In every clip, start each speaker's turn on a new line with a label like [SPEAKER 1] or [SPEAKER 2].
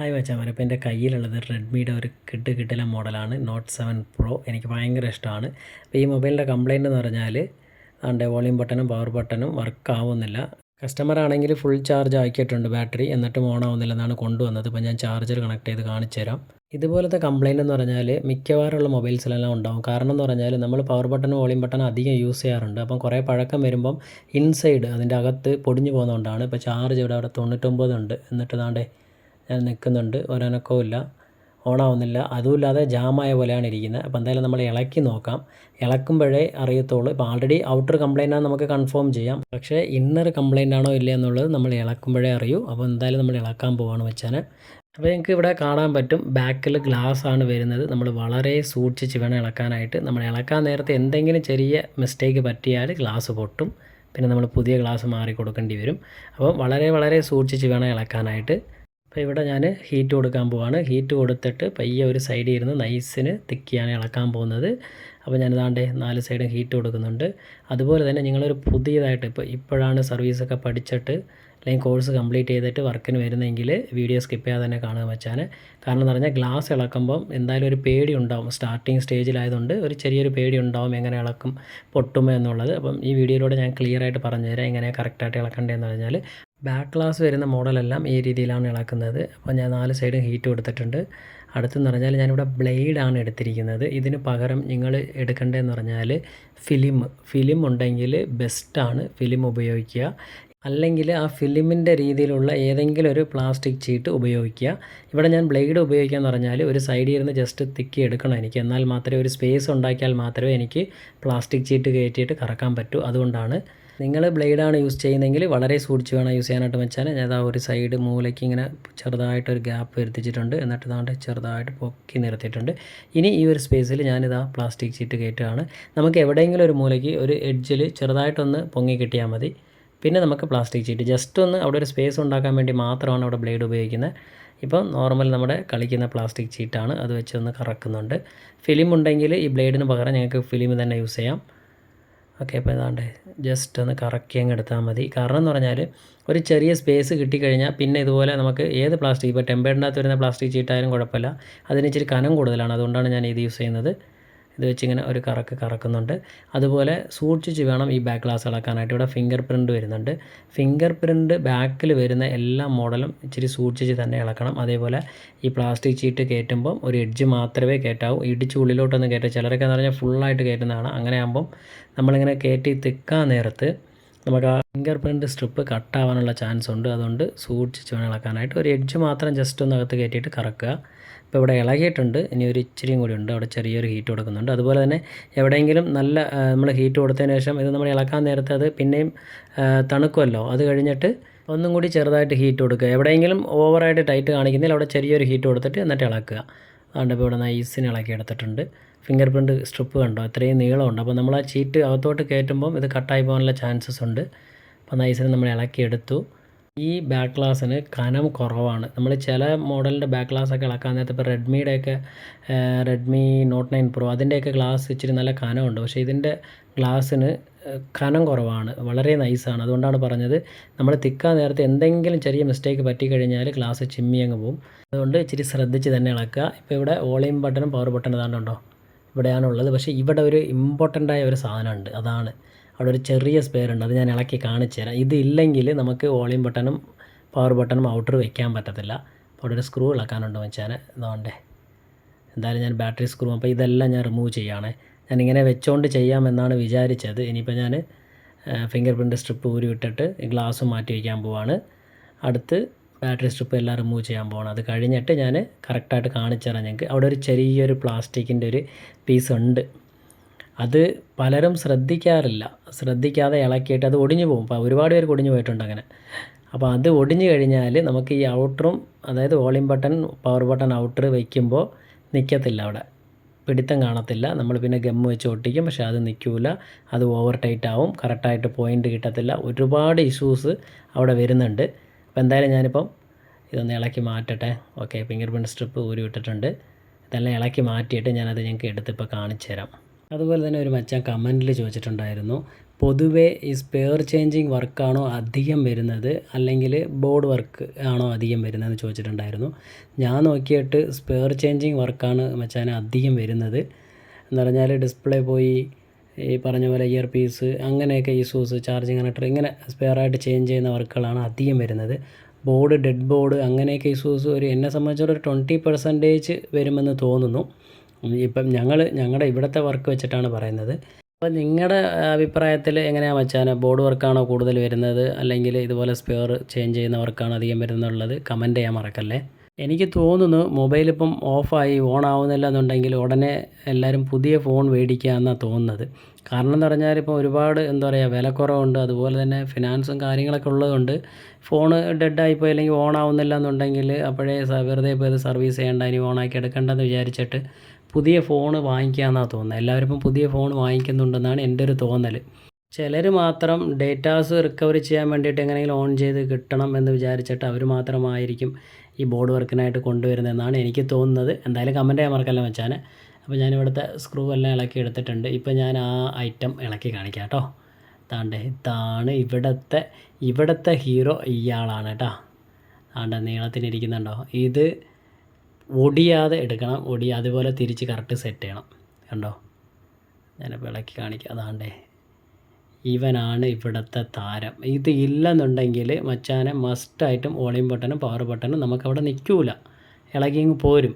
[SPEAKER 1] Hi മച്ചാൻ ഇപ്പോൾ എന്റെ കയ്യിലുള്ളത് റെഡ്മിയുടെ ഒരു കിട്ട് കിട്ടില മോഡലാണ്. നോട്ട് സെവൻ പ്രോ എനിക്ക് ഭയങ്കര ഇഷ്ടമാണ് അപ്പോൾ ഈ മൊബൈലിന്റെ കംപ്ലയിന്റ് എന്ന് പറഞ്ഞാൽ അതിന്റെ വോളിയം ബട്ടണും പവർ ബട്ടണും വർക്ക് ആവുന്നില്ല. കസ്റ്റമർ ആണെങ്കിൽ ഫുൾ ചാർജ് ആക്കിയിട്ടുണ്ട് ബാറ്ററി എന്നിട്ടും ഓൺ ആവുന്നില്ല എന്നാണ് കൊണ്ടുവന്നത്. അപ്പോൾ ഞാൻ ചാർജർ കണക്ട് ചെയ്ത് കാണിച്ചു തരാം. ഇതുപോലത്തെ കംപ്ലയിന്റ് എന്ന് പറഞ്ഞാൽ മിക്കവാറുള്ള മൊബൈൽസിലെല്ലാം ഉണ്ടാവും. കാരണം എന്ന് പറഞ്ഞാൽ നമ്മൾ പവർ ബട്ടണും വോളിയം ബട്ടണും അധികം യൂസ് ചെയ്യാറുണ്ട്. അപ്പം കുറേ പഴക്കം വരുമ്പം ഇൻസൈഡ് അതിന്റെ അകത്ത് പൊടിഞ്ഞു പോകുന്നതുകൊണ്ടാണ്. ഇപ്പോൾ ചാർജ് ഇവിടെ അവിടെ തൊണ്ണൂറ്റൊമ്പത് ഉണ്ട് എന്നിട്ട് ഞാൻ നിൽക്കുന്നുണ്ട്. ഒരനക്കവും ഇല്ല. ഓണാവുന്നില്ല. അതുമില്ലാതെ ജാമായ പോലെയാണ് ഇരിക്കുന്നത്. അപ്പോൾ എന്തായാലും നമ്മൾ ഇളക്കി നോക്കാം. ഇളക്കുമ്പോഴേ അറിയത്തുള്ളൂ. ഇപ്പോൾ ആൾറെഡി ഔട്ടർ കംപ്ലൈന്റ് ആണ് നമുക്ക് കൺഫേം ചെയ്യാം. പക്ഷേ ഇന്നർ കംപ്ലൈന്റ് ആണോ ഇല്ല എന്നുള്ളത് നമ്മൾ ഇളക്കുമ്പോഴേ അറിയൂ. അപ്പോൾ എന്തായാലും നമ്മൾ ഇളക്കാൻ പോവാണ് വെച്ചാൽ അപ്പോൾ നിങ്ങൾക്ക് ഇവിടെ കാണാൻ പറ്റും. ബാക്കിൽ ഗ്ലാസ് ആണ് വരുന്നത്. നമ്മൾ വളരെ സൂക്ഷിച്ച് വേണം ഇളക്കാനായിട്ട്. നമ്മൾ ഇളക്കാൻ നേരത്തെ എന്തെങ്കിലും ചെറിയ മിസ്റ്റേക്ക് പറ്റിയാൽ ഗ്ലാസ് പൊട്ടും. പിന്നെ നമ്മൾ പുതിയ ഗ്ലാസ് മാറി കൊടുക്കേണ്ടി വരും. അപ്പോൾ വളരെ വളരെ സൂക്ഷിച്ച് വേണം ഇളക്കാനായിട്ട്. അപ്പോൾ ഇവിടെ ഞാൻ ഹീറ്റ് കൊടുക്കാൻ പോവാണ്. ഹീറ്റ് കൊടുത്തിട്ട് പയ്യെ ഒരു സൈഡിൽ ഇരുന്ന് നൈസിന് തിക്കിയാണ് ഇളക്കാൻ പോകുന്നത്. അപ്പോൾ ഞാൻ ഇതാണ്ട് നാല് സൈഡും ഹീറ്റ് കൊടുക്കുന്നുണ്ട്. അതുപോലെ തന്നെ നിങ്ങളൊരു പുതിയതായിട്ട് ഇപ്പോൾ ഇപ്പോഴാണ് സർവീസൊക്കെ പഠിച്ചിട്ട് അല്ലെങ്കിൽ കോഴ്സ് കംപ്ലീറ്റ് ചെയ്തിട്ട് വർക്കിന് വരുന്നെങ്കിൽ വീഡിയോ സ്കിപ്പ് ചെയ്യാതെ തന്നെ കാണുക വെച്ചാൽ കാരണം എന്ന് പറഞ്ഞാൽ ഗ്ലാസ് ഇളക്കുമ്പം എന്തായാലും ഒരു പേടി ഉണ്ടാവും. സ്റ്റാർട്ടിങ് സ്റ്റേജിലായതുകൊണ്ട് ഒരു ചെറിയൊരു പേടി ഉണ്ടാവും എങ്ങനെ ഇളക്കും പൊട്ടുമോ എന്നുള്ളത്. അപ്പം ഈ വീഡിയോയിലൂടെ ഞാൻ ക്ലിയർ ആയിട്ട് പറഞ്ഞുതരാം എങ്ങനെ കറക്റ്റായിട്ട് ഇളക്കേണ്ടതെന്ന് പറഞ്ഞാൽ. ബാക്ക് ക്ലാസ് വരുന്ന മോഡലെല്ലാം ഈ രീതിയിലാണ് ഇളക്കുന്നത്. അപ്പോൾ ഞാൻ നാല് സൈഡും ഹീറ്റ് കൊടുത്തിട്ടുണ്ട് അടുത്തെന്ന് പറഞ്ഞാൽ ഞാനിവിടെ ബ്ലേഡാണ് എടുത്തിരിക്കുന്നത്. ഇതിന് പകരം നിങ്ങൾ എടുക്കേണ്ടതെന്ന് പറഞ്ഞാൽ ഫിലിം ഫിലിം ഉണ്ടെങ്കിൽ ബെസ്റ്റാണ് ഫിലിം ഉപയോഗിക്കുക. അല്ലെങ്കിൽ ആ ഫിലിമിന്റെ രീതിയിലുള്ള ഏതെങ്കിലും ഒരു പ്ലാസ്റ്റിക് ചീട്ട് ഉപയോഗിക്കുക. ഇവിടെ ഞാൻ ബ്ലേഡ് ഉപയോഗിക്കാന്ന് പറഞ്ഞാൽ ഒരു സൈഡിൽ ഇരുന്ന് ജസ്റ്റ് തിക്കി എടുക്കണം എനിക്ക്. എന്നാൽ മാത്രമേ ഒരു സ്പേസ് ഉണ്ടാക്കിയാൽ മാത്രമേ എനിക്ക് പ്ലാസ്റ്റിക് ചീട്ട് കയറ്റിയിട്ട് കറക്കാൻ പറ്റൂ. അതുകൊണ്ടാണ് നിങ്ങൾ ബ്ലേഡാണ് യൂസ് ചെയ്യുന്നതെങ്കിൽ വളരെ സൂക്ഷിച്ച് വേണം യൂസ് ചെയ്യാനായിട്ട് വെച്ചാൽ. ഞാൻ ഒരു സൈഡ് മൂലയ്ക്ക് ഇങ്ങനെ ചെറുതായിട്ടൊരു ഗ്യാപ്പ് വരുത്തിച്ചിട്ടുണ്ട്. എന്നിട്ട് ഇതാണ്ട് ചെറുതായിട്ട് പൊക്കി നിർത്തിയിട്ടുണ്ട്. ഇനി ഈ ഒരു സ്പേസിൽ ഞാനിതാ പ്ലാസ്റ്റിക് ചീറ്റ് കയറ്റുകയാണ്. നമുക്ക് എവിടെയെങ്കിലും ഒരു മൂലയ്ക്ക് ഒരു എഡ്ജിൽ ചെറുതായിട്ടൊന്ന് പൊങ്ങി കിട്ടിയാൽ മതി. പിന്നെ നമുക്ക് പ്ലാസ്റ്റിക് ചീറ്റ്. ജസ്റ്റ് ഒന്ന് അവിടെ ഒരു സ്പേസ് ഉണ്ടാക്കാൻ വേണ്ടി മാത്രമാണ് അവിടെ ബ്ലേഡ് ഉപയോഗിക്കുന്നത്. ഇപ്പം നോർമൽ നമ്മുടെ കളിക്കുന്ന പ്ലാസ്റ്റിക് ചീറ്റാണ്. അത് വെച്ചൊന്ന് കറക്കുന്നുണ്ട്. ഫിലിം ഉണ്ടെങ്കിൽ ഈ ബ്ലേഡിന് പകരം ഞങ്ങൾക്ക് ഫിലിം തന്നെ യൂസ് ചെയ്യാം. ഓക്കെ അപ്പോൾ ഇതാണ്ട് ജസ്റ്റ് ഒന്ന് കറക്കി അങ്ങ് എടുത്താൽ മതി. കാരണം എന്ന് പറഞ്ഞാൽ ഒരു ചെറിയ സ്പേസ് കിട്ടിക്കഴിഞ്ഞാൽ പിന്നെ ഇതുപോലെ നമുക്ക് ഏത് പ്ലാസ്റ്റിക് ഇപ്പോൾ ടെമ്പേഡിനകത്ത് വരുന്ന പ്ലാസ്റ്റിക് ചീട്ടായാലും കുഴപ്പമില്ല. അതിന് ഇച്ചിരി കനം കൂടുതലാണ്. അതുകൊണ്ടാണ് ഞാൻ ഇത് യൂസ് ചെയ്യുന്നത്. ഇത് വെച്ചിങ്ങനെ ഒരു കറക്ക് കറക്കുന്നുണ്ട്. അതുപോലെ സൂക്ഷിച്ച് വേണം ഈ ബാക്ക് ഗ്ലാസ് ഇളക്കാനായിട്ട് ഇവിടെ ഫിംഗർ പ്രിന്റ് വരുന്നുണ്ട്. ഫിംഗർ പ്രിന്റ് ബാക്കിൽ വരുന്ന എല്ലാ മോഡലും ഇച്ചിരി സൂക്ഷിച്ച് തന്നെ ഇളക്കണം അതേപോലെ ഈ പ്ലാസ്റ്റിക് ചീറ്റ് കയറ്റുമ്പം ഒരു എഡ്ജ് മാത്രമേ കയറ്റാവൂ. ഇടിച്ച് ഉള്ളിലോട്ടൊന്ന് കയറ്റുക. ചിലരൊക്കെ എന്ന് പറഞ്ഞാൽ ഫുള്ളായിട്ട് കയറ്റുന്നതാണ്. അങ്ങനെ ആകുമ്പം നമ്മളിങ്ങനെ കയറ്റി തിക്കാൻ നേരത്ത് നമുക്ക് ആ ഫിംഗർ പ്രിന്റ് സ്ട്രിപ്പ് കട്ടാവാനുള്ള ചാൻസ് ഉണ്ട്. അതുകൊണ്ട് സൂക്ഷിച്ച് വേണം ഇളക്കാനായിട്ട് ഒരു എഡ്ജ് മാത്രം ജസ്റ്റ് ഒന്ന് അകത്ത് കയറ്റിയിട്ട് കറക്കുക. ഇപ്പോൾ ഇവിടെ ഇളകിയിട്ടുണ്ട്. ഇനി ഒരു ഇച്ചിരിയും കൂടി ഉണ്ട്. അവിടെ ചെറിയൊരു ഹീറ്റ് കൊടുക്കുന്നുണ്ട്. അതുപോലെ തന്നെ എവിടെയെങ്കിലും നല്ല നമ്മൾ ഹീറ്റ് കൊടുത്തതിന് ശേഷം ഇത് നമ്മൾ ഇളക്കാൻ നേരത്തെ അത് പിന്നെയും തണുക്കുമല്ലോ. അത് കഴിഞ്ഞിട്ട് ഒന്നും കൂടി ചെറുതായിട്ട് ഹീറ്റ് കൊടുക്കുക. എവിടെയെങ്കിലും ഓവറായിട്ട് ടൈറ്റ് കാണിക്കുന്നതിൽ അവിടെ ചെറിയൊരു ഹീറ്റ് കൊടുത്തിട്ട് എന്നിട്ട് ഇളക്കുക. അതുകൊണ്ട് ഇപ്പോൾ ഇവിടെ നൈസിന് ഇളക്കി എടുത്തിട്ടുണ്ട്. ഫിംഗർ പ്രിന്റ് സ്ട്രിപ്പ് കണ്ടോ? അത്രയും നീളമുണ്ട് അപ്പോൾ നമ്മൾ ആ ചീറ്റ് അകത്തോട്ട് കയറ്റുമ്പം ഇത് കട്ടായി പോകാനുള്ള ചാൻസസ് ഉണ്ട്. അപ്പോൾ നൈസിന് നമ്മൾ ഇളക്കി എടുത്തു. ഈ ബാക്ക് ഗ്ലാസ്സിന് കനം കുറവാണ്. നമ്മൾ ചില മോഡലിന്റെ ബാക്ക് ഗ്ലാസ് ഒക്കെ ഇളക്കാൻ നേരത്തെ ഇപ്പോൾ റെഡ്മിയുടെയൊക്കെ റെഡ്മി നോട്ട് നയൻ പ്രോ അതിന്റെയൊക്കെ ഗ്ലാസ് ഇച്ചിരി നല്ല കനമുണ്ട് പക്ഷേ ഇതിന്റെ ഗ്ലാസ്സിന് കനം കുറവാണ്. വളരെ നൈസാണ് അതുകൊണ്ടാണ് പറഞ്ഞത് നമ്മൾ തിക്കാൻ നേരത്തെ എന്തെങ്കിലും ചെറിയ മിസ്റ്റേക്ക് പറ്റിക്കഴിഞ്ഞാൽ ഗ്ലാസ് ചിമ്മി അങ്ങ് പോകും അതുകൊണ്ട് ഇച്ചിരി ശ്രദ്ധിച്ച് തന്നെ ഇളക്കുക. ഇപ്പോൾ ഇവിടെ വോളിയം ബട്ടണും പവർ ബട്ടണും ഇതാണ്ടുണ്ടോ ഇവിടെയാണുള്ളത് പക്ഷേ ഇവിടെ ഒരു ഇമ്പോർട്ടന്റായ ഒരു സാധനമുണ്ട് അതാണ്. അവിടെ ഒരു ചെറിയ സ്പെയർ ഉണ്ട്. അത് ഞാൻ ഇളക്കി കാണിച്ചു തരാം. ഇതില്ലെങ്കിൽ നമുക്ക് വോളിയം ബട്ടണും പവർ ബട്ടണും ഔട്ടർ വെക്കാൻ പറ്റത്തില്ല. അപ്പോൾ അവിടെ ഒരു സ്ക്രൂ ഇളക്കാനുണ്ട് വെച്ചാൽ അതുകൊണ്ടേ എന്തായാലും ഞാൻ ബാറ്ററി സ്ക്രൂ അപ്പോൾ ഇതെല്ലാം ഞാൻ റിമൂവ് ചെയ്യുകയാണേ ഞാനിങ്ങനെ വെച്ചുകൊണ്ട് ചെയ്യാമെന്നാണ് വിചാരിച്ചത്. ഇനിയിപ്പോൾ ഞാൻ ഫിംഗർ പ്രിന്റ് സ്ട്രിപ്പ് ഊരി വിട്ടിട്ട് ഗ്ലാസ് മാറ്റി വയ്ക്കാൻ പോവാണ്. അടുത്ത് ബാറ്ററി സ്ട്രിപ്പ് എല്ലാം റിമൂവ് ചെയ്യാൻ പോകണം അത് കഴിഞ്ഞിട്ട് ഞാൻ കറക്റ്റായിട്ട് കാണിച്ചു തരാം ഞങ്ങൾക്ക് അവിടെ ഒരു ചെറിയൊരു പ്ലാസ്റ്റിക്കിന്റെ ഒരു പീസ് ഉണ്ട്. അത് പലരും ശ്രദ്ധിക്കാറില്ല. ശ്രദ്ധിക്കാതെ ഇളക്കിയിട്ട് അത് ഒടിഞ്ഞു പോകും. അപ്പോൾ ഒരുപാട് പേർക്ക് ഒടിഞ്ഞു പോയിട്ടുണ്ട് അങ്ങനെ. അപ്പോൾ അത് ഒടിഞ്ഞു കഴിഞ്ഞാൽ നമുക്ക് ഈ ഔട്ടറും അതായത് volume button power button outer വയ്ക്കുമ്പോൾ നിൽക്കത്തില്ല അവിടെ. പിടിത്തം കാണത്തില്ല. നമ്മൾ പിന്നെ ഗം വെച്ച് ഒട്ടിക്കും. പക്ഷേ അത് നിൽക്കില്ല അത് ഓവർ ടൈറ്റ് ആവും. കറക്റ്റായിട്ട് പോയിന്റ് കിട്ടത്തില്ല. ഒരുപാട് ഇഷ്യൂസ് അവിടെ വരുന്നുണ്ട്. അപ്പോൾ എന്തായാലും ഞാനിപ്പം ഇതൊന്ന് ഇളക്കി മാറ്റട്ടെ. ഓക്കെ ഫിംഗർ പ്രിന്റ് സ്ട്രിപ്പ് ഊരി വിട്ടിട്ടുണ്ട് ഇതെല്ലാം ഇളക്കി മാറ്റിയിട്ട് ഞാനത് ഞങ്ങൾക്ക് എടുത്തിപ്പോൾ കാണിച്ചു തരാം അതുപോലെ തന്നെ ഒരു മച്ചാൻ കമന്റിൽ ചോദിച്ചിട്ടുണ്ടായിരുന്നു പൊതുവേ ഈ സ്പെയർ ചേഞ്ചിങ് വർക്കാണോ അധികം വരുന്നത് അല്ലെങ്കിൽ ബോർഡ് വർക്ക് ആണോ അധികം വരുന്നതെന്ന് ചോദിച്ചിട്ടുണ്ടായിരുന്നു. ഞാൻ നോക്കിയിട്ട് സ്പെയർ ചേഞ്ചിങ് വർക്കാണ് മച്ചാൻ അധികം വരുന്നത്. എന്ന് പറഞ്ഞാൽ ഡിസ്പ്ലേ പോയി ഈ പറഞ്ഞ പോലെ ഇയർ പീസ് അങ്ങനെയൊക്കെ ഇഷ്യൂസ് ചാർജിങ് കണക്ടർ ഇങ്ങനെ സ്പെയറായിട്ട് ചേഞ്ച് ചെയ്യുന്ന വർക്കുകളാണ് അധികം വരുന്നത്. ബോർഡ് ഡെഡ് ബോർഡ് അങ്ങനെയൊക്കെ ഇഷ്യൂസ് ഒരു എന്നെ സംബന്ധിച്ചിടത്തോളം ട്വന്റി പെർസെന്റേജ് വരുമെന്ന് തോന്നുന്നു. ഇപ്പം ഞങ്ങൾ ഞങ്ങളുടെ ഇവിടുത്തെ വർക്ക് വെച്ചിട്ടാണ് പറയുന്നത്. അപ്പോൾ നിങ്ങളുടെ അഭിപ്രായത്തിൽ എങ്ങനെയാണ് വെച്ചാൽ ബോർഡ് വർക്കാണോ കൂടുതൽ വരുന്നത്? അല്ലെങ്കിൽ ഇതുപോലെ സ്പെയർ ചേഞ്ച് ചെയ്യുന്ന വർക്കാണോ അധികം വരുന്നുള്ളത്? കമന്റ് ചെയ്യാൻ മറക്കല്ലേ. എനിക്ക് തോന്നുന്നു മൊബൈൽ ഇപ്പം ഓഫായി ഓൺ ആവുന്നില്ല എന്നുണ്ടെങ്കിൽ ഉടനെ എല്ലാവരും പുതിയ ഫോൺ മേടിക്കുക എന്നാണ് തോന്നുന്നത്. കാരണം എന്ന് പറഞ്ഞാൽ ഇപ്പോൾ ഒരുപാട് എന്താ പറയുക വിലക്കുറവുണ്ട്. അതുപോലെ തന്നെ ഫിനാൻസും കാര്യങ്ങളൊക്കെ ഉള്ളതുകൊണ്ട് ഫോൺ ഡെഡായിപ്പോയി അല്ലെങ്കിൽ ഓൺ ആവുന്നില്ല എന്നുണ്ടെങ്കിൽ അപ്പോഴേ വെറുതെ പോയത് സർവീസ് ചെയ്യേണ്ട ഇനി ഓണാക്കി എടുക്കേണ്ടെന്ന് വിചാരിച്ചിട്ട് പുതിയ ഫോൺ വാങ്ങിക്കാമെന്നാണ് തോന്നുന്നത് എല്ലാവരും ഇപ്പം പുതിയ ഫോൺ വാങ്ങിക്കുന്നുണ്ടെന്നാണ് എന്റെ ഒരു തോന്നൽ ചിലർ മാത്രം ഡേറ്റാസ് റിക്കവറി ചെയ്യാൻ വേണ്ടിയിട്ട് എങ്ങനെയെങ്കിലും ഓൺ ചെയ്ത് കിട്ടണം എന്ന് വിചാരിച്ചിട്ട് അവർ മാത്രമായിരിക്കും ഈ ബോർഡ് വർക്കിനായിട്ട് കൊണ്ടുവരുന്നതെന്നാണ് എനിക്ക് തോന്നുന്നത്. എന്തായാലും കമന്റ് ചെയ്യാൻ മറക്കല്ല വെച്ചാൽ അപ്പോൾ ഞാൻ ഇവിടുത്തെ സ്ക്രൂ എല്ലാം ഇളക്കി എടുത്തിട്ടുണ്ട്. ഇപ്പോൾ ഞാൻ ആ ഐറ്റം ഇളക്കി കാണിക്കാം കേട്ടോ. താണ്ടെ ഇതാണ് ഇവിടുത്തെ ഇവിടുത്തെ ഹീറോ ഇയാളാണ് കേട്ടോ. ആണ്ട നീളത്തിനിരിക്കുന്നുണ്ടോ? ഇത് ഒടിയാതെ എടുക്കണം. ഒടി അതുപോലെ തിരിച്ച് കറക്റ്റ് സെറ്റ് ചെയ്യണം. കണ്ടോ? ഞാനിപ്പോൾ ഇളക്കി കാണിക്കാം. അതാണ്ടേ. ഇവനാണ് ഇവിടുത്തെ താരം. ഇത് ഇല്ലെന്നുണ്ടെങ്കിൽ മച്ചാനെ മസ്റ്റായിട്ടും ഓളിയും ബട്ടണും പവർ ബട്ടണും നമുക്കവിടെ നിൽക്കൂല. ഇളകിങ്ങ് പോരും.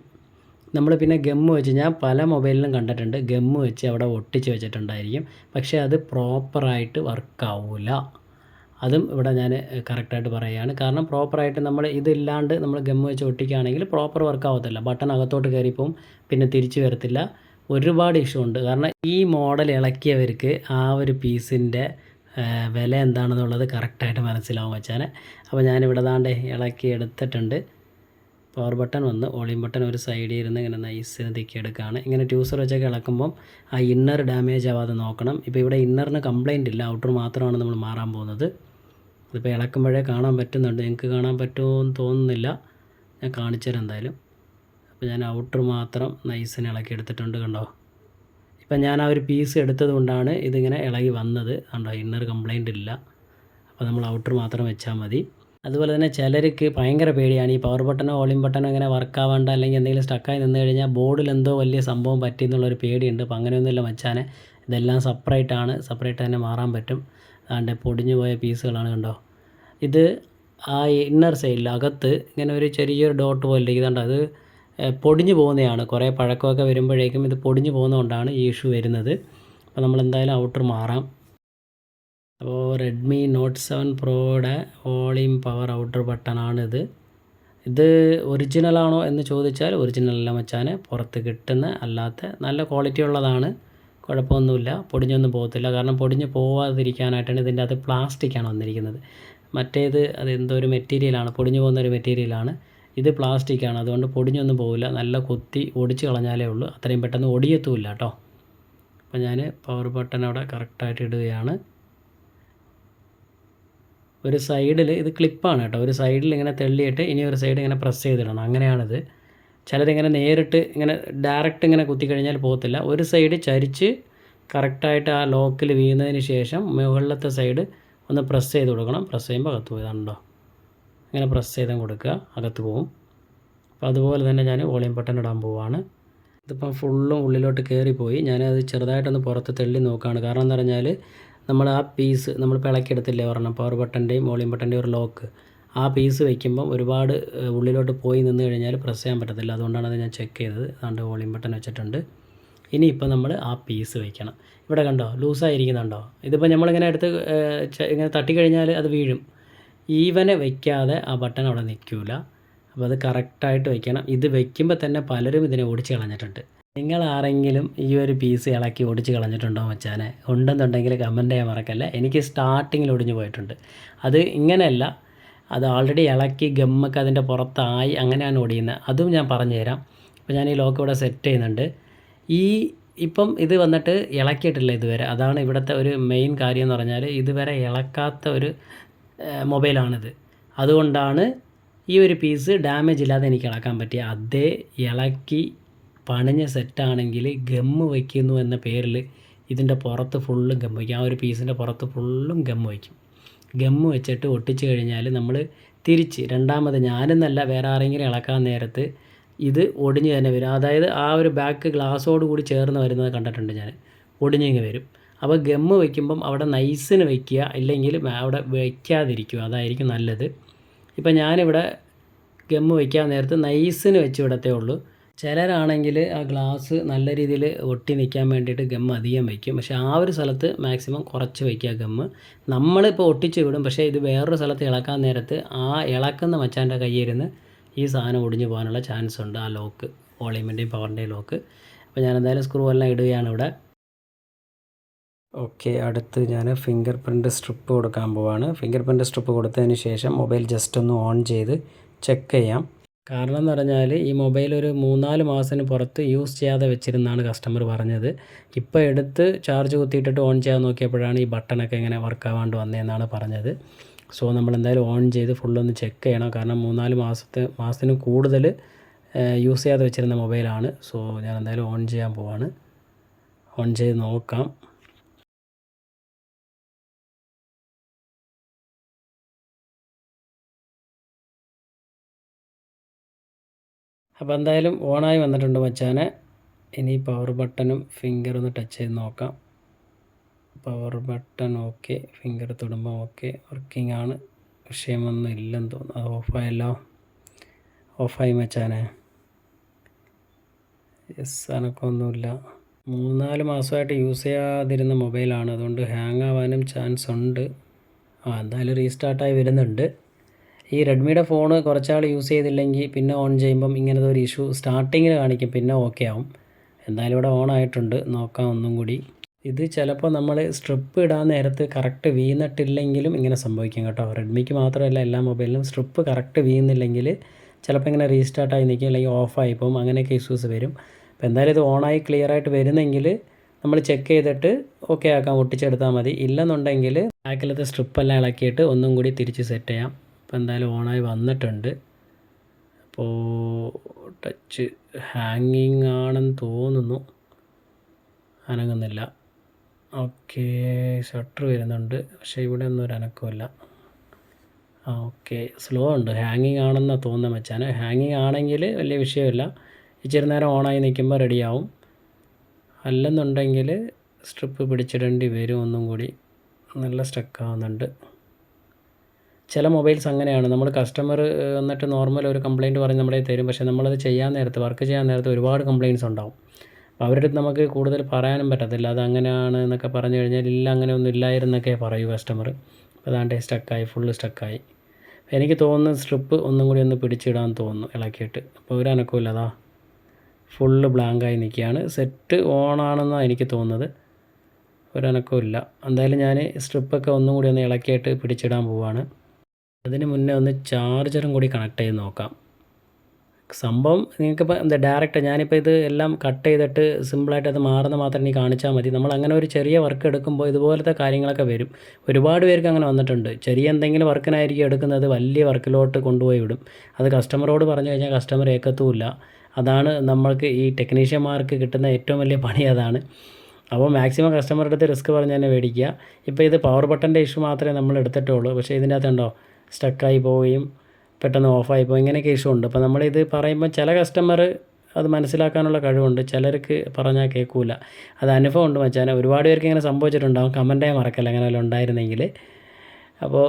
[SPEAKER 1] നമ്മൾ പിന്നെ ഗമ്മ് വെച്ച് ഞാൻ പല മൊബൈലിലും കണ്ടിട്ടുണ്ട്. ഗമ്മ് വെച്ച് അവിടെ ഒട്ടിച്ച് വെച്ചിട്ടുണ്ടായിരിക്കും. പക്ഷേ അത് പ്രോപ്പറായിട്ട് വർക്കാവില്ല അതും ഇവിടെ ഞാൻ കറക്റ്റായിട്ട് പറയുകയാണ്. കാരണം പ്രോപ്പറായിട്ട് നമ്മൾ ഇതില്ലാണ്ട് നമ്മൾ ഗമ്മ് വെച്ച് ഒട്ടിക്കുകയാണെങ്കിൽ പ്രോപ്പർ വർക്ക് ആവത്തില്ല ബട്ടൺ അകത്തോട്ട് കയറിപ്പോവും പിന്നെ തിരിച്ചു വരത്തില്ല. ഒരുപാട് ഇഷ്യൂ ഉണ്ട്. കാരണം ഈ മോഡൽ ഇളക്കിയവർക്ക് ആ ഒരു പീസിന്റെ വില എന്താണെന്നുള്ളത് കറക്റ്റായിട്ട് മനസ്സിലാവും വെച്ചാൽ അപ്പോൾ ഞാനിവിടെ ദാണ്ട് ഇളക്കി എടുത്തിട്ടുണ്ട്. പവർ ബട്ടൺ വന്ന് വോളിയം ബട്ടൺ ഒരു സൈഡിൽ ഇരുന്ന് ഇങ്ങനെ നൈസിന് തിക്കിയെടുക്കുകയാണ്. ഇങ്ങനെ ട്യൂസർ വെച്ചൊക്കെ ഇളക്കുമ്പം ആ ഇന്നർ ഡാമേജ് ആവാതെ നോക്കണം. ഇപ്പോൾ ഇവിടെ ഇന്നറിന് കംപ്ലൈന്റ് ഇല്ല ഔട്ടർ മാത്രമാണ് നമ്മൾ മാറാൻ പോകുന്നത്. ഇതിപ്പോൾ ഇളക്കുമ്പോഴേ കാണാൻ പറ്റുന്നുണ്ട്. നിങ്ങൾക്ക് കാണാൻ പറ്റുമോ എന്ന് തോന്നുന്നില്ല. ഞാൻ കാണിച്ചു തരാം എന്തായാലും. അപ്പോൾ ഞാൻ ഔട്ടർ മാത്രം നൈസിന് ഇളക്കി എടുത്തിട്ടുണ്ട് കണ്ടോ. ഇപ്പം ഞാൻ ആ ഒരു പീസ് എടുത്തത് കൊണ്ടാണ് ഇതിങ്ങനെ ഇളകി വന്നത്. കണ്ടോ ഇന്നർ കംപ്ലൈന്റ് ഇല്ല. അപ്പോൾ നമ്മൾ ഔട്ടർ മാത്രം വെച്ചാൽ മതി. അതുപോലെ തന്നെ ചിലർക്ക് ഭയങ്കര പേടിയാണ്. ഈ പവർ ബട്ടണോ വോളിയം ബട്ടണോ ഇങ്ങനെ വർക്ക് ആവാണ്ട് അല്ലെങ്കിൽ എന്തെങ്കിലും സ്റ്റക്കായി നിന്ന് കഴിഞ്ഞാൽ ബോർഡിൽ എന്തോ വലിയ സംഭവം പറ്റി എന്നുള്ളൊരു പേടിയുണ്ട്. അപ്പോൾ അങ്ങനെയൊന്നുമില്ല മച്ചാനെ. ഇതെല്ലാം സെപ്പറേറ്റ് ആണ്. സെപ്പറേറ്റ് തന്നെ മാറാൻ പറ്റും. അതുകൊണ്ട് പൊടിഞ്ഞു പോയ പീസുകളാണ് കണ്ടോ. ഇത് ആ ഇന്നർ സൈഡിൽ അകത്ത് ഇങ്ങനെ ഒരു ചെറിയൊരു ഡോട്ട് പോലെ ഇരിക്കുന്നുണ്ട്. അത് പൊടിഞ്ഞു പോകുന്നതാണ്. കുറേ പഴക്കമൊക്കെ വരുമ്പോഴേക്കും ഇത് പൊടിഞ്ഞു പോകുന്നതുകൊണ്ടാണ് ഈ ഇഷ്യൂ വരുന്നത്. അപ്പോൾ നമ്മൾ എന്തായാലും ഔട്ടർ മാറാം. അപ്പോൾ റെഡ്മി നോട്ട് സെവൻ പ്രോയുടെ വോളിയം പവർ ഔട്ടർ ബട്ടണാണിത് ഇത്. ഒറിജിനലാണോ എന്ന് ചോദിച്ചാൽ ഒറിജിനൽ അല്ല മച്ചാനെ. പുറത്ത് കിട്ടുന്ന അല്ലാത്ത നല്ല ക്വാളിറ്റി ഉള്ളതാണ്. കുഴപ്പമൊന്നുമില്ല. പൊടിഞ്ഞൊന്നും പോകത്തില്ല. കാരണം പൊടിഞ്ഞ് പോവാതിരിക്കാനായിട്ടാണ് ഇതിന്റെ അകത്ത് പ്ലാസ്റ്റിക്കാണ് വന്നിരിക്കുന്നത്. മറ്റേത് അത് എന്തോ ഒരു മെറ്റീരിയലാണ് പൊടിഞ്ഞു പോകുന്ന ഒരു മെറ്റീരിയലാണ് ഇത് പ്ലാസ്റ്റിക്കാണ് അതുകൊണ്ട് പൊടിഞ്ഞൊന്നും പോകില്ല നല്ല കൊത്തി ഒടിച്ച് കളഞ്ഞാലേ ഉള്ളൂ. അത്രയും പെട്ടെന്ന് ഒടിയത്തുമില്ല കേട്ടോ അപ്പോൾ ഞാൻ പവർ ബട്ടൺ അവിടെ കറക്റ്റായിട്ട് ഇടുകയാണ്. ഒരു സൈഡിൽ ഇത് ക്ലിപ്പാണ് കേട്ടോ ഒരു സൈഡിൽ ഇങ്ങനെ തെള്ളിയിട്ട് ഇനി ഒരു സൈഡ് ഇങ്ങനെ പ്രസ് ചെയ്തിടണം. അങ്ങനെയാണിത്. ചിലരിങ്ങനെ നേരിട്ട് ഇങ്ങനെ ഡയറക്റ്റ് ഇങ്ങനെ കുത്തി കഴിഞ്ഞാൽ പോകത്തില്ല. ഒരു സൈഡ് ചരിച്ച് കറക്റ്റായിട്ട് ആ ലോക്കിൽ വീഴുന്നതിന് ശേഷം മുകളിലത്തെ സൈഡ് ഒന്ന് പ്രസ് ചെയ്ത് കൊടുക്കണം. പ്രസ് ചെയ്യുമ്പോൾ അകത്ത് പോയതാണല്ലോ ഇങ്ങനെ പ്രസ് ചെയ്തും കൊടുക്കുക. അകത്ത് പോവും. അപ്പോൾ അതുപോലെ തന്നെ ഞാൻ വോളിയം ബട്ടൺ ഇടാൻ പോവാണ്. ഇതിപ്പം ഫുള്ളും ഉള്ളിലോട്ട് കയറിപ്പോയി ഞാനത് ചെറുതായിട്ടൊന്ന് പുറത്ത് തള്ളി നോക്കുകയാണ് കാരണം എന്താ പറഞ്ഞാൽ നമ്മൾ ആ പീസ് നമ്മൾ പിളക്കിയെടുത്തില്ലേ ഒരെണ്ണം പവർ ബട്ടന്റെയും വോളിയം ബട്ടന്റെയും ഒരു ലോക്ക് ആ പീസ് വയ്ക്കുമ്പം ഒരുപാട് ഉള്ളിലോട്ട് പോയി നിന്ന് കഴിഞ്ഞാൽ പ്രസ് ചെയ്യാൻ പറ്റത്തില്ല. അതുകൊണ്ടാണ് അത് ഞാൻ ചെക്ക് ചെയ്തത്. അതുകൊണ്ട് വോളിയം ബട്ടൺ വെച്ചിട്ടുണ്ട്. ഇനിയിപ്പോൾ നമ്മൾ ആ പീസ് വയ്ക്കണം ഇവിടെ കണ്ടോ ലൂസായിരിക്കുന്നുണ്ടോ? ഇതിപ്പോൾ നമ്മളിങ്ങനെ എടുത്ത് ഇങ്ങനെ തട്ടിക്കഴിഞ്ഞാൽ അത് വീഴും. ഈവനെ വയ്ക്കാതെ ആ ബട്ടൺ അവിടെ നിൽക്കില്ല അപ്പോൾ അത് കറക്റ്റായിട്ട് വയ്ക്കണം ഇത് വയ്ക്കുമ്പോൾ തന്നെ പലരും ഇതിനെ ഓടിച്ച് കളഞ്ഞിട്ടുണ്ട്. നിങ്ങൾ ആരെങ്കിലും ഈ ഒരു പീസ് ഇളക്കി ഓടിച്ച് കളഞ്ഞിട്ടുണ്ടോ മച്ചാനെ? ഉണ്ടെന്നുണ്ടെങ്കിൽ കമന്റ് ചെയ്യാൻ മറക്കല്ല. എനിക്ക് സ്റ്റാർട്ടിങ്ങിൽ ഒടിഞ്ഞു പോയിട്ടുണ്ട്. അത് ഇങ്ങനെയല്ല. അത് ഓൾറെഡി ഇളക്കി ഗമ്മൊക്കെ അതിന്റെ പുറത്തായി അങ്ങനെയാണ് ഓടിയുന്നത്. അതും ഞാൻ പറഞ്ഞു തരാം അപ്പോൾ ഞാൻ ഈ ലോക്ക് ഇവിടെ സെറ്റ് ചെയ്യുന്നുണ്ട്. ഈ ഇപ്പം ഇത് വന്നിട്ട് ഇളക്കിയിട്ടില്ല ഇതുവരെ. അതാണ് ഇവിടുത്തെ ഒരു മെയിൻ കാര്യം എന്ന് പറഞ്ഞാൽ ഇതുവരെ ഇളക്കാത്ത ഒരു മൊബൈലാണിത്. അതുകൊണ്ടാണ് ഈ ഒരു പീസ് ഡാമേജ് ഇല്ലാതെ എനിക്ക് ഇളക്കാൻ പറ്റിയ. അതേ ഇളക്കി പണിഞ്ഞ സെറ്റാണെങ്കിൽ ഗമ്മ് വയ്ക്കുന്നു എന്ന പേരിൽ ഇതിന്റെ പുറത്ത് ഫുള്ളും ഗം വയ്ക്കും. ആ ഒരു പീസിന്റെ പുറത്ത് ഫുള്ളും ഗം വയ്ക്കും. ഗമ്മ് വെച്ചിട്ട് ഒട്ടിച്ച് കഴിഞ്ഞാൽ നമ്മൾ തിരിച്ച് രണ്ടാമത് ഞാനെന്നല്ല വേറെ ആരെങ്കിലും ഇളക്കാൻ നേരത്ത് ഇത് ഒടിഞ്ഞ് തന്നെ വരും. അതായത് ആ ഒരു ബാക്ക് ഗ്ലാസ്സോട് കൂടി ചേർന്ന് വരുന്നത് കണ്ടിട്ടുണ്ട് ഞാൻ. ഒടിഞ്ഞിങ്ങ് വരും. അപ്പോൾ ഗമ്മ് വയ്ക്കുമ്പം അവിടെ നൈസിന് വയ്ക്കുക ഇല്ലെങ്കിൽ അവിടെ വയ്ക്കാതിരിക്കുക അതായിരിക്കും നല്ലത്. ഇപ്പം ഞാനിവിടെ ഗമ്മ് വയ്ക്കാൻ നേരത്ത് നൈസിന് വെച്ച് വിടത്തേ ഉള്ളൂ. ചിലരാണെങ്കിൽ ആ ഗ്ലാസ് നല്ല രീതിയിൽ ഒട്ടി നിൽക്കാൻ വേണ്ടിയിട്ട് ഗം അധികം വയ്ക്കും പക്ഷേ ആ ഒരു സ്ഥലത്ത് മാക്സിമം കുറച്ച് വയ്ക്കുക ഗമ്മ് നമ്മളിപ്പോൾ ഒട്ടിച്ച് വിടും. പക്ഷേ ഇത് വേറൊരു സ്ഥലത്ത് ഇളക്കാൻ നേരത്ത് ആ ഇളക്കുന്ന മച്ചാന്റെ കയ്യിരുന്ന് ഈ സാധനം ഒടിഞ്ഞു പോകാനുള്ള ചാൻസ് ഉണ്ട്. ആ ലോക്ക് വോളിയമിന്റെയും പവറിന്റെയും ലോക്ക് അപ്പോൾ ഞാൻ എന്തായാലും സ്ക്രൂ എല്ലാം ഇടുകയാണ് ഇവിടെ. ഓക്കെ അടുത്ത് ഞാൻ ഫിംഗർ പ്രിന്റ് സ്ട്രിപ്പ് കൊടുക്കാൻ പോവാണ്. ഫിംഗർ പ്രിന്റ് സ്ട്രിപ്പ് കൊടുത്തതിന് ശേഷം മൊബൈൽ ജസ്റ്റ് ഒന്ന് ഓൺ ചെയ്ത് ചെക്ക് ചെയ്യാം. കാരണം എന്ന് പറഞ്ഞാൽ ഈ മൊബൈൽ ഒരു മൂന്നാൽ മാസത്തിന് പുറത്ത് യൂസ് ചെയ്യാതെ വെച്ചിരുന്നാണ് കസ്റ്റമർ പറഞ്ഞത്. ഇപ്പോൾ എടുത്ത് ചാർജ് കുത്തിയിട്ടിട്ട് ഓൺ ചെയ്യാൻ നോക്കിയപ്പോഴാണ് ഈ ബട്ടണൊക്കെ ഇങ്ങനെ വർക്ക് ആവാണ്ട് വന്നതെന്നാണ് പറഞ്ഞത്. സോ നമ്മൾ എന്തായാലും ഓൺ ചെയ്ത് ഫുള്ളൊന്ന് ചെക്ക് ചെയ്യണം. കാരണം മൂന്നാൽ മാസത്തെ മാസത്തിന് കൂടുതൽ യൂസ് ചെയ്യാതെ വെച്ചിരുന്ന മൊബൈലാണ് സോ ഞാൻ എന്തായാലും ഓൺ ചെയ്യാൻ പോവാണ്. ഓൺ ചെയ്ത് നോക്കാം. അപ്പോൾ എന്തായാലും ഓണായി വന്നിട്ടുണ്ട് മച്ചാനെ. ഇനി പവർ ബട്ടണും ഫിംഗർ ഒന്ന് ടച്ച് ചെയ്ത് നോക്കാം. പവർ ബട്ടൺ ഓക്കെ ഫിംഗർ തൊടുമ്പോൾ ഓക്കെ വർക്കിംഗ് ആണ്. വിഷയമൊന്നും ഇല്ലെന്ന് തോന്നുന്നു. അത് ഓഫായല്ലോ ഓഫായി മച്ചാനെ. യെസ് അനക്കൊന്നുമില്ല മൂന്നാൽ മാസമായിട്ട് യൂസ് ചെയ്യാതിരുന്ന മൊബൈലാണ് അതുകൊണ്ട് ഹാങ് ആവാനും ചാൻസ് ഉണ്ട്. ആ എന്തായാലും റീസ്റ്റാർട്ടായി വരുന്നുണ്ട്. ഈ റെഡ്മിയുടെ ഫോണ് കുറച്ചാൾ യൂസ് ചെയ്തില്ലെങ്കിൽ പിന്നെ ഓൺ ചെയ്യുമ്പം ഇങ്ങനത്തെ ഒരു ഇഷ്യൂ സ്റ്റാർട്ടിങ്ങിൽ കാണിക്കും. പിന്നെ ഓക്കെ ആവും. എന്തായാലും ഇവിടെ ഓൺ ആയിട്ടുണ്ട്. നോക്കാം ഒന്നും കൂടി. ഇത് ചിലപ്പോൾ നമ്മൾ സ്ട്രിപ്പ് ഇടാൻ നേരത്ത് കറക്റ്റ് വീണിട്ടില്ലെങ്കിലും ഇങ്ങനെ സംഭവിക്കും കേട്ടോ. റെഡ്മിക്ക് മാത്രമല്ല എല്ലാ മൊബൈലിലും സ്ട്രിപ്പ് കറക്റ്റ് വീഴുന്നില്ലെങ്കിൽ ചിലപ്പോൾ ഇങ്ങനെ റീസ്റ്റാർട്ടായി നിൽക്കും അല്ലെങ്കിൽ ഓഫായി പോകും അങ്ങനെയൊക്കെ ഇഷ്യൂസ് വരും. അപ്പോൾ എന്തായാലും ഇത് ഓണായി ക്ലിയർ ആയിട്ട് വരുന്നെങ്കിൽ നമ്മൾ ചെക്ക് ചെയ്തിട്ട് ഓക്കെ ആക്കാം ഒട്ടിച്ചെടുത്താൽ മതി. ഇല്ലെന്നുണ്ടെങ്കിൽ ബാക്കിലത്തെ സ്ട്രിപ്പെല്ലാം ഇളക്കിയിട്ട് ഒന്നും കൂടി തിരിച്ച് സെറ്റ് ചെയ്യാം. അപ്പോൾ എന്തായാലും ഓണായി വന്നിട്ടുണ്ട്. അപ്പോൾ ടച്ച് ഹാങ്ങിങ് ആണെന്ന് തോന്നുന്നു. അനങ്ങുന്നില്ല. ഓക്കെ ഷട്ടർ വരുന്നുണ്ട്. പക്ഷേ ഇവിടെ ഒന്നും ഒരു അനക്കമില്ല ആ ഓക്കെ. സ്ലോ ഉണ്ട്. ഹാങ്ങിങ് ആണെന്നാണ് തോന്നുന്നത് മച്ചാൻ. ഹാങ്ങിങ് ആണെങ്കിൽ വലിയ വിഷയമില്ല. ഇച്ചിരി നേരം ഓണായി നിൽക്കുമ്പോൾ റെഡിയാവും അല്ലെന്നുണ്ടെങ്കിൽ സ്ട്രിപ്പ് പിടിച്ചിടേണ്ടി വരും ഒന്നും കൂടി. നല്ല സ്റ്റക്ക് ആവുന്നുണ്ട്. ചില മൊബൈൽസ് അങ്ങനെയാണ്. നമ്മൾ കസ്റ്റമർ വന്നിട്ട് നോർമൽ ഒരു കംപ്ലയിന്റ് പറഞ്ഞ് നമ്മളെ തരും. പക്ഷേ നമ്മളത് ചെയ്യാൻ നേരത്ത് വർക്ക് ചെയ്യാൻ നേരത്ത് ഒരുപാട് കംപ്ലയിന്റ്സ് ഉണ്ടാവും. അവരുടെ അടുത്ത് നമുക്ക് കൂടുതൽ പറയാനും പറ്റത്തില്ല. അത് അങ്ങനെയാണ് എന്നൊക്കെ പറഞ്ഞു കഴിഞ്ഞാൽ ഇല്ല അങ്ങനെ ഒന്നും ഇല്ലായിരുന്നൊക്കെ പറയൂ കസ്റ്റമർ അതാണ്ട് സ്റ്റക്കായി ഫുള്ള് സ്റ്റക്കായി എനിക്ക് തോന്നുന്നു സ്ട്രിപ്പ് ഒന്നും കൂടി ഒന്ന് പിടിച്ചിടാൻ തോന്നുന്നു ഇളക്കിയിട്ട്. അപ്പോൾ ഒരു അനക്കമില്ല അതാ ഫുള്ള് ബ്ലാങ്കായി നിൽക്കുകയാണ്. സെറ്റ് ഓണാണെന്നാണ് എനിക്ക് തോന്നുന്നത്. ഒരനക്കമില്ല എന്തായാലും ഞാൻ സ്ട്രിപ്പൊക്കെ ഒന്നും കൂടി ഒന്ന് ഇളക്കിയിട്ട് പിടിച്ചിടാൻ പോവാണ്. അതിന് മുന്നേ ഒന്ന് ചാർജറും കൂടി കണക്ട് ചെയ്ത് നോക്കാം. സംഭവം നിങ്ങൾക്കിപ്പോൾ എന്താ ഡയറക്റ്റ് ഞാനിപ്പോൾ ഇത് എല്ലാം കട്ട് ചെയ്തിട്ട് സിമ്പിളായിട്ട് അത് മാറുന്ന മാത്രം നീ കാണിച്ചാൽ മതി. നമ്മൾ അങ്ങനെ ഒരു ചെറിയ വർക്ക് എടുക്കുമ്പോൾ ഇതുപോലത്തെ കാര്യങ്ങളൊക്കെ വരും. ഒരുപാട് പേർക്ക് അങ്ങനെ വന്നിട്ടുണ്ട്. ചെറിയ എന്തെങ്കിലും വർക്കിനായിരിക്കും എടുക്കുന്നത്. വലിയ വർക്കിലോട്ട് കൊണ്ടുപോയി വിടും. അത് കസ്റ്റമറോട് പറഞ്ഞു കഴിഞ്ഞാൽ കസ്റ്റമർ ഏക്കത്തുമില്ല അതാണ് നമ്മൾക്ക് ഈ ടെക്നീഷ്യന്മാർക്ക് കിട്ടുന്ന ഏറ്റവും വലിയ പണി അതാണ്. അപ്പോൾ മാക്സിമം കസ്റ്റമറുടെ അടുത്ത് റിസ്ക് പറഞ്ഞ് തന്നെ മേടിക്കുക. ഇപ്പോൾ ഇത് പവർ ബട്ടന്റെ ഇഷ്യൂ മാത്രമേ നമ്മൾ എടുത്തിട്ടുള്ളൂ. പക്ഷേ ഇതിന്റെ അകത്തുണ്ടോ സ്റ്റക്കായി പോവുകയും പെട്ടെന്ന് ഓഫായി പോകും ഇങ്ങനെയൊക്കെ ഇഷ്യൂ ഉണ്ട്. അപ്പോൾ നമ്മളിത് പറയുമ്പോൾ ചില കസ്റ്റമർ അത് മനസ്സിലാക്കാനുള്ള കഴിവുണ്ട്. ചിലർക്ക് പറഞ്ഞാൽ കേൾക്കൂല അത് അനുഭവം ഉണ്ട് മച്ചാൻ ഒരുപാട് പേർക്ക് ഇങ്ങനെ സംഭവിച്ചിട്ടുണ്ടാകും കമന്റായി മറക്കല്ല അങ്ങനെ വല്ല ഉണ്ടായിരുന്നെങ്കിൽ അപ്പോൾ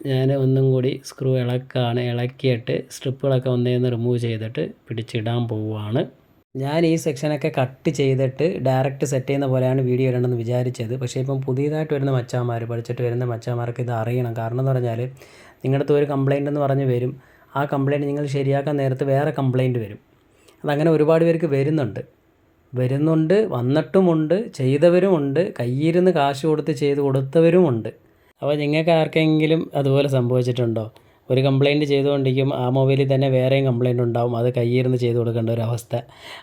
[SPEAKER 1] ഞാൻ ഒന്നും കൂടി സ്ക്രൂ ഇളക്കാണ്. ഇളക്കിയിട്ട് സ്ട്രിപ്പുകളൊക്കെ ഒന്നേന്ന് റിമൂവ് ചെയ്തിട്ട് പിടിച്ചിടാൻ പോവുകയാണ് ഞാൻ ഈ സെക്ഷനൊക്കെ കട്ട് ചെയ്തിട്ട് ഡയറക്റ്റ് സെറ്റ് ചെയ്യുന്ന പോലെയാണ് വീഡിയോ ഇടണമെന്ന് വിചാരിച്ചത്. പക്ഷേ ഇപ്പം പുതിയതായിട്ട് വരുന്ന മച്ചാന്മാർ പഠിച്ചിട്ട് വരുന്ന മച്ചാന്മാർക്ക് ഇത് അറിയണം. കാരണം എന്ന് പറഞ്ഞാൽ നിങ്ങളുടെ അടുത്ത് ഒരു കംപ്ലയിന്റ് എന്ന് പറഞ്ഞ് വരും. ആ കംപ്ലയിന്റ് നിങ്ങൾ ശരിയാക്കാൻ നേരത്ത് വേറെ കംപ്ലയിന്റ് വരും. അതങ്ങനെ ഒരുപാട് പേർക്ക് വരുന്നുണ്ട്. വരുന്നുണ്ട് വന്നിട്ടുമുണ്ട് ചെയ്തവരുമുണ്ട് കയ്യിരുന്ന് കാശ് കൊടുത്ത് ചെയ്ത് കൊടുത്തവരുമുണ്ട്. അപ്പോൾ നിങ്ങൾക്ക് ആർക്കെങ്കിലും അതുപോലെ സംഭവിച്ചിട്ടുണ്ടോ? ഒരു കംപ്ലയിന്റ് ചെയ്തുകൊണ്ടിരിക്കും ആ മൊബൈലിൽ തന്നെ വേറെയും കംപ്ലയിന്റ് ഉണ്ടാവും അത് കയ്യിരുന്ന് ചെയ്ത് കൊടുക്കേണ്ട ഒരു അവസ്ഥ.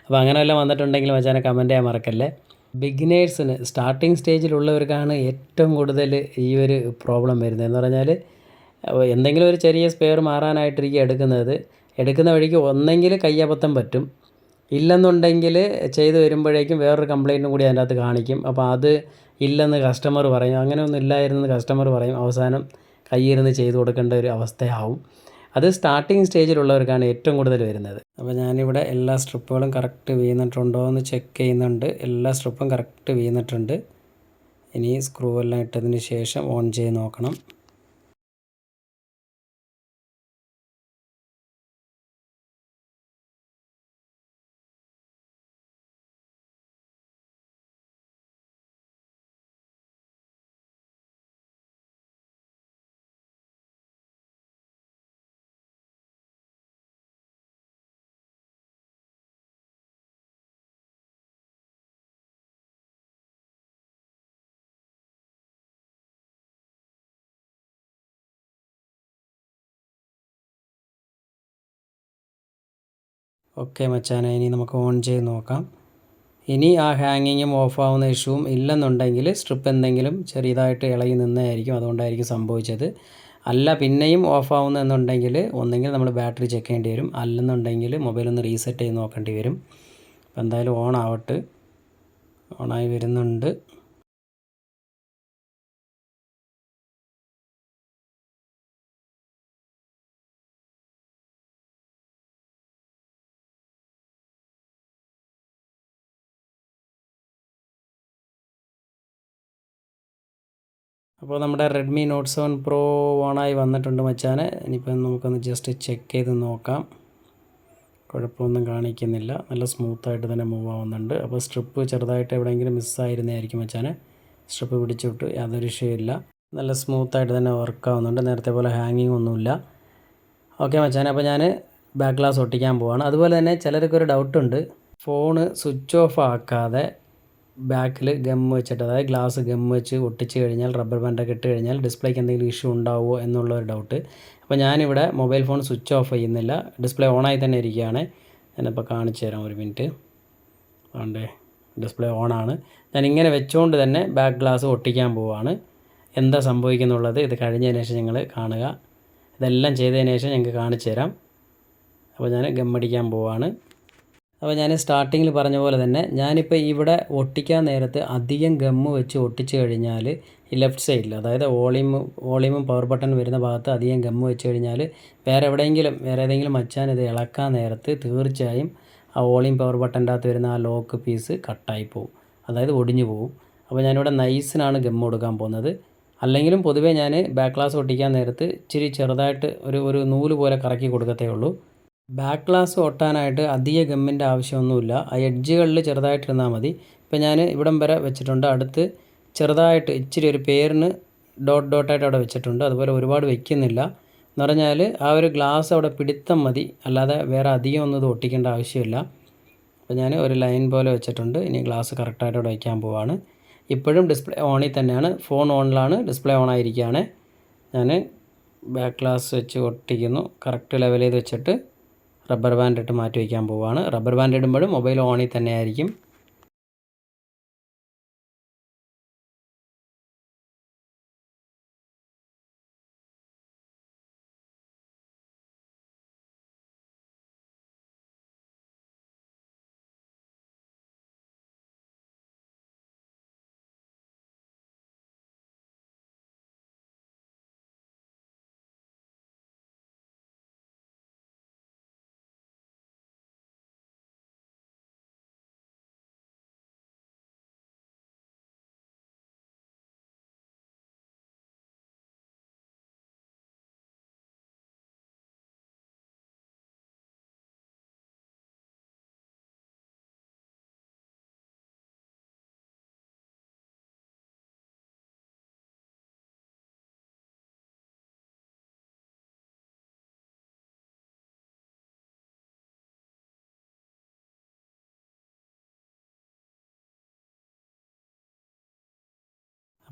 [SPEAKER 1] അപ്പോൾ അങ്ങനെയെല്ലാം വന്നിട്ടുണ്ടെങ്കിൽ മച്ചാനെ കമന്റ് ചെയ്യാൻ മറക്കല്ലേ? ബിഗിനേഴ്സിന് സ്റ്റാർട്ടിങ് സ്റ്റേജിലുള്ളവർക്കാണ് ഏറ്റവും കൂടുതൽ ഈ ഒരു പ്രോബ്ലം വരുന്നത്. എന്ന് പറഞ്ഞാൽ എന്തെങ്കിലും ഒരു ചെറിയ സ്പെയർ മാറാനായിട്ടിരിക്കും എടുക്കുന്നത്. എടുക്കുന്ന വഴിക്ക് ഒന്നെങ്കിൽ കയ്യബദ്ധം പറ്റും. ഇല്ലെന്നുണ്ടെങ്കിൽ ചെയ്ത് വരുമ്പോഴേക്കും വേറൊരു കംപ്ലയിന്റും കൂടി അതിന്റെ അകത്ത് കാണിക്കും. അപ്പോൾ അത് ഇല്ലെന്ന് കസ്റ്റമർ പറയും. അങ്ങനെയൊന്നും ഇല്ലായിരുന്നു കസ്റ്റമർ പറയും. അവസാനം കയ്യിരുന്ന് ചെയ്ത് കൊടുക്കേണ്ട ഒരു അവസ്ഥയാവും. അത് സ്റ്റാർട്ടിങ് സ്റ്റേജിലുള്ളവർക്കാണ് ഏറ്റവും കൂടുതൽ വരുന്നത്. അപ്പോൾ ഞാനിവിടെ എല്ലാ സ്ട്രിപ്പുകളും കറക്റ്റ് വീണിട്ടുണ്ടോ എന്ന് ചെക്ക് ചെയ്യുന്നുണ്ട്. എല്ലാ സ്ട്രിപ്പും കറക്റ്റ് വീണിട്ടുണ്ട്. ഇനി സ്ക്രൂ എല്ലാം ഇട്ടതിന് ശേഷം ഓൺ ചെയ്ത് നോക്കണം. ഓക്കെ മച്ചാനെ ഇനി നമുക്ക് ഓൺ ചെയ്ത് നോക്കാം. ഇനി ആ ഹാങ്ങിങ്ങും ഓഫ് ആവുന്ന ഇഷ്യൂവും ഇല്ലെന്നുണ്ടെങ്കിൽ സ്ട്രിപ്പ് എന്തെങ്കിലും ചെറിയതായിട്ട് ഇളകി നിന്നായിരിക്കും അതുകൊണ്ടായിരിക്കും സംഭവിച്ചത്. അല്ല പിന്നെയും ഓഫ് ആവുന്നെന്നുണ്ടെങ്കിൽ ഒന്നെങ്കിൽ നമ്മൾ ബാറ്ററി ചെക്ക് ചെയ്യേണ്ടി വരും. അല്ലെന്നുണ്ടെങ്കിൽ മൊബൈൽ ഒന്ന് റീസെറ്റ് ചെയ്ത് നോക്കേണ്ടി വരും. അപ്പോൾ എന്തായാലും ഓൺ ആവട്ടെ. ഓണായി വരുന്നുണ്ട്. അപ്പോൾ നമ്മുടെ റെഡ്മി നോട്ട് സെവൻ പ്രോ ഓണായി വന്നിട്ടുണ്ട് മച്ചാനെ. ഇനിയിപ്പം നമുക്കൊന്ന് ജസ്റ്റ് ചെക്ക് ചെയ്ത് നോക്കാം. കുഴപ്പമൊന്നും കാണിക്കുന്നില്ല. നല്ല സ്മൂത്തായിട്ട് തന്നെ മൂവ് ആവുന്നുണ്ട്. അപ്പോൾ സ്ട്രിപ്പ് ചെറുതായിട്ട് എവിടെയെങ്കിലും മിസ്സായിരുന്നതായിരിക്കും മച്ചാനെ. സ്ട്രിപ്പ് പിടിച്ചിട്ട് യാതൊരു ഇഷ്യൂ നല്ല സ്മൂത്തായിട്ട് തന്നെ വർക്ക് ആവുന്നുണ്ട്. നേരത്തെ പോലെ ഹാങ്ങിങ് ഒന്നുമില്ല. ഓക്കെ മച്ചാനെ അപ്പോൾ ഞാൻ ബാക്ക് ഗ്ലാസ് ഒട്ടിക്കാൻ പോവാണ്. അതുപോലെ തന്നെ ചിലർക്കൊരു ഡൗട്ടുണ്ട് ഫോണ് സ്വിച്ച് ഓഫ് ആക്കാതെ ബാക്കിൽ ഗം വെച്ചിട്ട് അതായത് ഗ്ലാസ് ഗം വെച്ച് ഒട്ടിച്ച് കഴിഞ്ഞാൽ റബ്ബർ ബാൻഡൊക്കെ ഇട്ട് കഴിഞ്ഞാൽ ഡിസ്പ്ലേക്ക് എന്തെങ്കിലും ഇഷ്യൂ ഉണ്ടാവുമോ എന്നുള്ള ഒരു ഡൗട്ട് അപ്പോൾ ഞാനിവിടെ മൊബൈൽ ഫോൺ സ്വിച്ച് ഓഫ് ചെയ്യുന്നില്ല. ഡിസ്പ്ലേ ഓണായി തന്നെ ഇരിക്കുകയാണ്. ഞാനിപ്പോൾ കാണിച്ചു തരാം ഒരു മിനിറ്റ് അതുകൊണ്ട് ഡിസ്പ്ലേ ഓണാണ് ഞാൻ ഇങ്ങനെ വെച്ചുകൊണ്ട് തന്നെ ബാക്ക് ഗ്ലാസ് ഒട്ടിക്കാൻ പോവുകയാണ് എന്താ സംഭവിക്കുന്നുള്ളത്? ഇത് കഴിഞ്ഞതിന് ശേഷം ഞങ്ങൾ കാണുക. ഇതെല്ലാം ചെയ്തതിന് ശേഷം ഞങ്ങൾക്ക് കാണിച്ചു തരാം. അപ്പോൾ ഞാൻ ഗമ്മടിക്കാൻ പോവുകയാണ് അപ്പോൾ ഞാൻ സ്റ്റാർട്ടിങ്ങിൽ പറഞ്ഞ പോലെ തന്നെ ഞാനിപ്പോൾ ഇവിടെ ഒട്ടിക്കാൻ നേരത്ത് അധികം ഗമ്മ് വെച്ച് ഒട്ടിച്ച് കഴിഞ്ഞാൽ ഈ ലെഫ്റ്റ് സൈഡിൽ അതായത് വോളിയം വോളിയമും പവർ ബട്ടൺ വരുന്ന ഭാഗത്ത് അധികം ഗമ്മ് വെച്ച് കഴിഞ്ഞാൽ വേറെ എവിടെയെങ്കിലും വേറെ ഏതെങ്കിലും മച്ചാൻ ഇത് ഇളക്കാൻ നേരത്ത് തീർച്ചയായും ആ വോളിയം പവർ ബട്ടന്റെ അകത്ത് വരുന്ന ആ ലോക്ക് പീസ് കട്ടായി പോകും അതായത് ഒടിഞ്ഞു പോകും അപ്പോൾ ഞാനിവിടെ നൈസിനാണ് ഗമ്മ് കൊടുക്കാൻ പോകുന്നത്. അല്ലെങ്കിലും പൊതുവേ ഞാൻ ബാക്ക് ക്ലാസ് ഒട്ടിക്കാൻ നേരത്ത് ഇച്ചിരി ചെറുതായിട്ട് ഒരു ഒരു നൂൽ പോലെ കറക്കി കൊടുക്കത്തേ ഉള്ളൂ. ബാക്ക് ഗ്ലാസ് ഒട്ടാനായിട്ട് അധിക ഗമ്മിന്റെ ആവശ്യമൊന്നുമില്ല. ആ എഡ്ജുകളിൽ ചെറുതായിട്ടിരുന്നാൽ മതി. ഇപ്പം ഞാൻ ഇവിടം വരെ വെച്ചിട്ടുണ്ട്. അടുത്ത് ചെറുതായിട്ട് ഇച്ചിരി ഒരു പേരിന് ഡോട്ട് ഡോട്ടായിട്ട് അവിടെ വെച്ചിട്ടുണ്ട്. അതുപോലെ ഒരുപാട് വെക്കുന്നില്ല. എന്ന് പറഞ്ഞാൽ ആ ഒരു ഗ്ലാസ് അവിടെ പിടിത്തം മതി. അല്ലാതെ വേറെ അധികം ഒന്നും ഇത് ഒട്ടിക്കേണ്ട ആവശ്യമില്ല. അപ്പോൾ ഞാൻ ഒരു ലൈൻ പോലെ വെച്ചിട്ടുണ്ട്. ഇനി ഗ്ലാസ് കറക്റ്റായിട്ട് അവിടെ വയ്ക്കാൻ പോവാണ്. ഇപ്പോഴും ഡിസ്പ്ലേ ഓണിൽ തന്നെയാണ്. ഫോൺ ഓണിലാണ്. ഡിസ്പ്ലേ ഓൺ ആയിരിക്കുകയാണ് ഞാൻ ബാക്ക് ഗ്ലാസ് വെച്ച് ഒട്ടിക്കുന്നു. കറക്റ്റ് ലെവൽ ചെയ്ത് വെച്ചിട്ട് റബ്ബർ ബാൻഡ് ഇട്ട് മാറ്റി വയ്ക്കാൻ പോവുകയാണ് റബ്ബർ ബാൻഡ് ഇടുമ്പോഴും മൊബൈൽ ഓണിൽ തന്നെ ആയിരിക്കും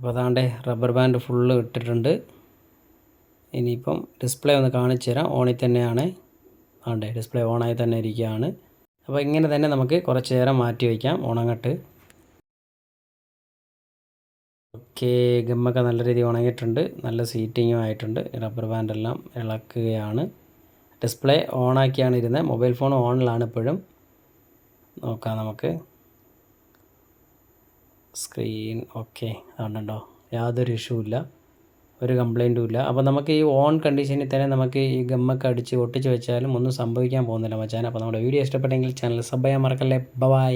[SPEAKER 1] അപ്പോൾ അതാണ്ട് റബ്ബർ ബാൻഡ് ഫുള്ള് ഇട്ടിട്ടുണ്ട്. ഇനിയിപ്പം ഡിസ്പ്ലേ ഒന്ന് കാണിച്ചു തരാം. ഓണിൽ തന്നെയാണ്. ആണ്ടേ ഡിസ്പ്ലേ ഓണായി തന്നെ ഇരിക്കുകയാണ്. അപ്പോൾ ഇങ്ങനെ തന്നെ നമുക്ക് കുറച്ച് നേരം മാറ്റി വയ്ക്കാം. ഉണങ്ങട്ട്. ഓക്കെ ഗമ്മൊക്കെ നല്ല രീതിയിൽ ഉണങ്ങിയിട്ടുണ്ട്. നല്ല സീറ്റിങ്ങും ആയിട്ടുണ്ട്. റബ്ബർ ബാൻഡെല്ലാം ഇളക്കുകയാണ്. ഡിസ്പ്ലേ ഓണാക്കിയാണ് ഇരുന്നത്. മൊബൈൽ ഫോൺ ഓണിലാണ് ഇപ്പോഴും. നോക്കാം നമുക്ക്. സ്ക്രീൻ ഓക്കെ അതുകൊണ്ടോ യാതൊരു ഇഷ്യൂ ഇല്ല. ഒരു കംപ്ലൈന്റും ഇല്ല. അപ്പോൾ നമുക്ക് ഈ ഓൺ കണ്ടീഷനിൽ തന്നെ നമുക്ക് ഈ ഗമ്മൊക്കെ അടിച്ച് ഒട്ടിച്ച് വെച്ചാലും ഒന്നും സംഭവിക്കാൻ പോകുന്നില്ല മച്ചാൻ അപ്പോൾ നമ്മുടെ വീഡിയോ ഇഷ്ടപ്പെട്ടെങ്കിൽ ചാനൽ സബ് ചെയ്യാൻ മറക്കല്ലേ. ബൈ